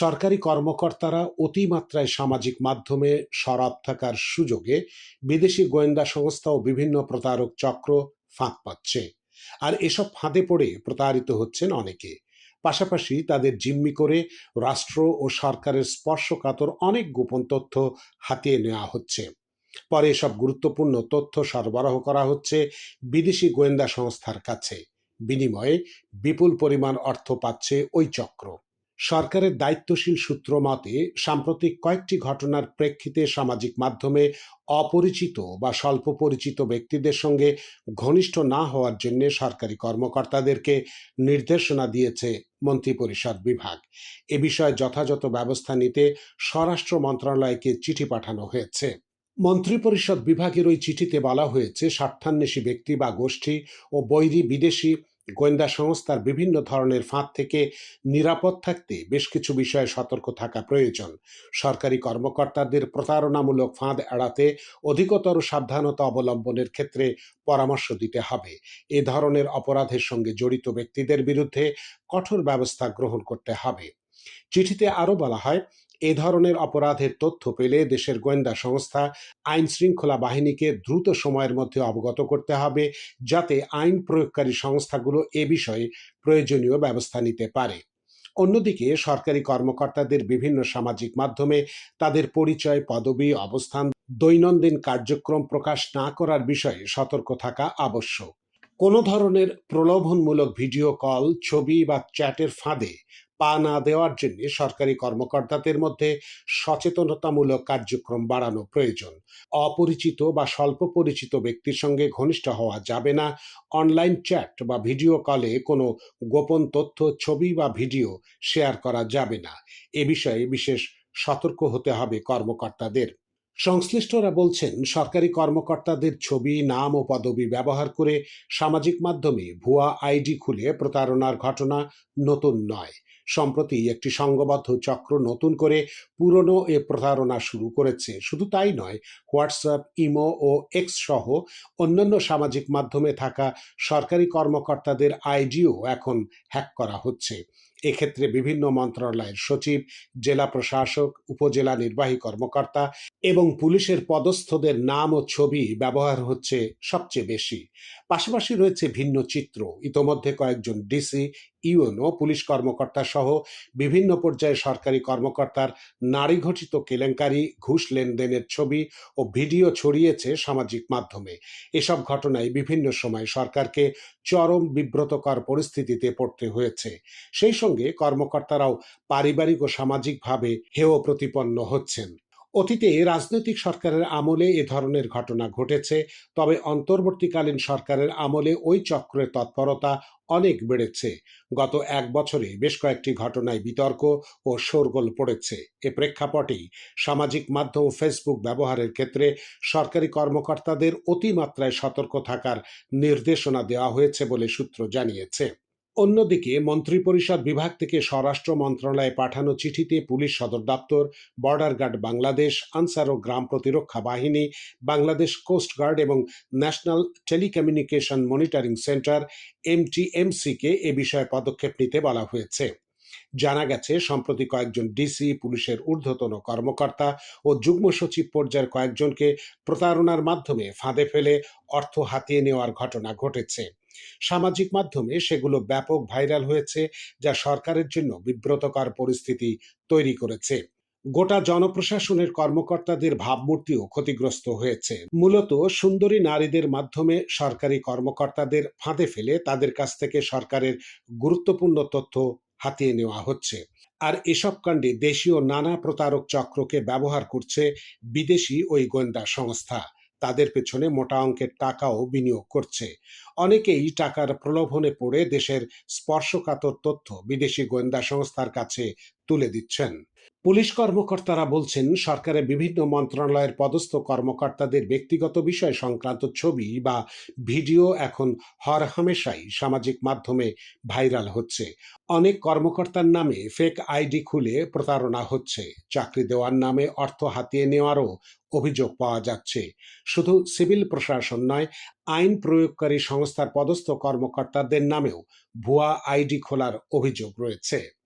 সরকারি কর্মকর্তারা অতিমাত্রায় সামাজিক মাধ্যমে সরব থাকার সুযোগে বিদেশি গোয়েন্দা সংস্থা ও বিভিন্ন প্রতারক চক্র ফাঁক পাচ্ছে। আর এসব ফাঁদে পড়ে প্রতারিত হচ্ছেন অনেকে। পাশাপাশি তাদের জিম্মি করে রাষ্ট্র ও সরকারের স্পর্শকাতর অনেক গোপন তথ্য হাতিয়ে নেওয়া হচ্ছে। পরে এসব গুরুত্বপূর্ণ তথ্য সরবরাহ করা হচ্ছে বিদেশি গোয়েন্দা সংস্থার কাছে। বিনিময়ে বিপুল পরিমাণ অর্থ পাচ্ছে ওই চক্র। সরকারের দায়িত্বশীল সূত্র মতে, সাম্প্রতিক কয়েকটি ঘটনার প্রেক্ষিতে সামাজিক মাধ্যমে অপরিচিত বা স্বল্প পরিচিত ব্যক্তিদের সঙ্গে ঘনিষ্ঠ না হওয়ার জন্য সরকারি কর্মকর্তাদেরকে নির্দেশনা দিয়েছে মন্ত্রিপরিষদ বিভাগ। এ বিষয়ে যথাযথ ব্যবস্থা নিতে স্বরাষ্ট্র মন্ত্রণালয়কে চিঠি পাঠানো হয়েছে। মন্ত্রিপরিষদ বিভাগের ওই চিঠিতে বলা হয়েছে, স্বার্থান্বেষী ব্যক্তি বা গোষ্ঠী ও বৈরী বিদেশি গোয়েন্দা সংস্থার বিভিন্ন ধরনের ফাঁদ থেকে নিরাপদ থাকতে বেশ কিছু বিষয়ে সতর্ক থাকা প্রয়োজন। সরকারি কর্মকর্তাদের প্রতারণামূলক ফাঁদ এড়াতে অধিকতর সাবধানতা অবলম্বনের ক্ষেত্রে পরামর্শ দিতে হবে। এ ধরনের অপরাধের সঙ্গে জড়িত ব্যক্তিদের বিরুদ্ধে কঠোর ব্যবস্থা গ্রহণ করতে হবে। চিঠিতে আরও বলা হয় এ ধরনের অপরাধের তথ্য পেলে দেশের গোয়েন্দা সংস্থা আইন শৃঙ্খলা বাহিনীকে দ্রুত সময়ের মধ্যে অবগত করতে হবে যাতে আইন প্রয়োগকারী সংস্থাগুলো এ বিষয়ে প্রয়োজনীয় ব্যবস্থা নিতে পারে। অন্যদিকে সরকারি কর্মকর্তাদের বিভিন্ন সামাজিক মাধ্যমে তাদের পরিচয়, পদবি, অবস্থান, দৈনন্দিন কার্যক্রম প্রকাশ না করার বিষয়ে সতর্ক থাকা আবশ্যক। কোনো ধরনের প্রলোভনমূলক ভিডিও কল, ছবি বা চ্যাটের ফাঁদে পা না দেওয়ার জন্য সরকারি কর্মকর্তাদের মধ্যে সচেতনতামূলক কার্যক্রম বাড়ানো প্রয়োজন। অপরিচিত বা স্বল্প পরিচিত ব্যক্তির সঙ্গে ঘনিষ্ঠ হওয়া যাবে না। অনলাইন চ্যাট বা ভিডিও কলে কোনো গোপন তথ্য, ছবি বা ভিডিও শেয়ার করা যাবে না। এ বিষয়ে বিশেষ সতর্ক হতে হবে কর্মকর্তাদের। সংশ্লিষ্টরা বলছেন, সরকারি কর্মকর্তাদের ছবি, নাম ও পদবি ব্যবহার করে সামাজিক মাধ্যমে ভুয়া আইডি খুলে প্রতারণার ঘটনা নতুন নয়। সম্প্রতি একটি সংঘবদ্ধ চক্র নতুন করে পুরনো এ প্রতারণা শুরু করেছে। শুধু তাই নয়, হোয়াটসঅ্যাপ, ইমো ও এক্স সহ অন্যান্য সামাজিক মাধ্যমে থাকা সরকারি কর্মকর্তাদের আইডিও এখন হ্যাক করা হচ্ছে। এক্ষেত্রে বিভিন্ন মন্ত্রণালয়ের সচিব, জেলা প্রশাসক, উপজেলা নির্বাহী কর্মকর্তা এবং পুলিশের পদস্থদের নাম ও ছবি ব্যবহার হচ্ছে সবচেয়ে বেশি। পাশাপাশি রয়েছে ভিন্ন চিত্র। ইতোমধ্যে কয়েকজন ডিসি, ইউএনও, পুলিশ কর্মকর্তা সহ বিভিন্ন পর্যায়ে সরকারি কর্মকর্তার নারী ঘটিত কেলেঙ্কারি, ঘুষ লেনদেনের ছবি ও ভিডিও ছড়িয়েছে সামাজিক মাধ্যমে। এসব ঘটনায় বিভিন্ন সময় সরকারকে চরম বিব্রতকর পরিস্থিতিতে পড়তে হয়েছে। সেই সঙ্গে কর্মকর্তারাও পারিবারিক ও সামাজিকভাবে হেয় প্রতিপন্ন হচ্ছেন। অতীতে রাজনৈতিক সরকারের আমলে এ ধরনের ঘটনা ঘটেছে, তবে অন্তর্বর্তীকালীন সরকারের আমলে ওই চক্রের তৎপরতা অনেক বেড়েছে। গত এক বছরে বেশ কয়েকটি ঘটনায় বিতর্ক ও শোরগোল পড়েছে। এ প্রেক্ষাপটেই সামাজিক মাধ্যম ফেসবুক ব্যবহারের ক্ষেত্রে সরকারি কর্মকর্তাদের অতিমাত্রায় সতর্ক থাকার নির্দেশনা দেওয়া হয়েছে বলে সূত্র জানিয়েছে। অন্যদিকে মন্ত্রিপরিষদ বিভাগ থেকে স্বরাষ্ট্র মন্ত্রণালয়ে পাঠানো চিঠিতে পুলিশ সদর দপ্তর, বর্ডার গার্ড বাংলাদেশ আনসার ও গ্রাম প্রতিরক্ষা বাহিনী, বাংলাদেশ কোস্টগার্ড এবং ন্যাশনাল টেলিকমিউনিকেশন মনিটরিং সেন্টার, এমটিএমসিকে এ বিষয়ে পদক্ষেপ নিতে বলা হয়েছে। জানা গেছে, সম্প্রতি কয়েকজন ডিসি, পুলিশের ঊর্ধ্বতন কর্মকর্তা ও যুগ্ম সচিব পর্যায়ের কয়েকজনকে প্রতারণার মাধ্যমে ফাঁদে ফেলে অর্থ হাতিয়ে নেওয়ার ঘটনা ঘটেছে। সামাজিক মাধ্যমে সেগুলো ব্যাপক ভাইরাল হয়েছে, যা সরকারের জন্য বিব্রতকর পরিস্থিতি তৈরি করেছে। গোটা জনপ্রশাসনের কর্মকর্তাদের ভাবমূর্তিও ক্ষতিগ্রস্ত হয়েছে। মূলত সুন্দরী নারীদের মাধ্যমে সরকারি কর্মকর্তাদের ফাঁদে ফেলে তাদের কাছ থেকে সরকারের গুরুত্বপূর্ণ তথ্য হাতিয়ে নেওয়া হচ্ছে। আর এসব কাণ্ডে দেশীয় নানা প্রতারক চক্রকে ব্যবহার করছে বিদেশি ওই গোয়েন্দা সংস্থা। তাদের পেছনে মোটা অঙ্কের টাকাও বিনিয়োগ করছে। অনেকেই টাকার প্রলোভনে পড়ে দেশের স্পর্শকাতর তথ্য বিদেশি গোয়েন্দা সংস্থার কাছে তুলে দিচ্ছেন। পুলিশ কর্মকর্তারা বলছেন, সরকারের বিভিন্ন মন্ত্রণালয়ের পদস্থ কর্মকর্তাদের ব্যক্তিগত বিষয় সংক্রান্ত ছবি বা ভিডিও এখন হরহামেশাই সামাজিক মাধ্যমে ভাইরাল হচ্ছে। অনেক কর্মকর্তার নামে ফেক আইডি খুলে প্রতারণা হচ্ছে। চাকরি দেওয়ার নামে অর্থ হাতিয়ে নেওয়ারও অভিযোগ পাওয়া যাচ্ছে। শুধু সিভিল প্রশাসন নয়, আইন প্রয়োগকারী সংস্থার পদস্থ কর্মকর্তাদের নামেও ভুয়া আইডি খোলার অভিযোগ রয়েছে।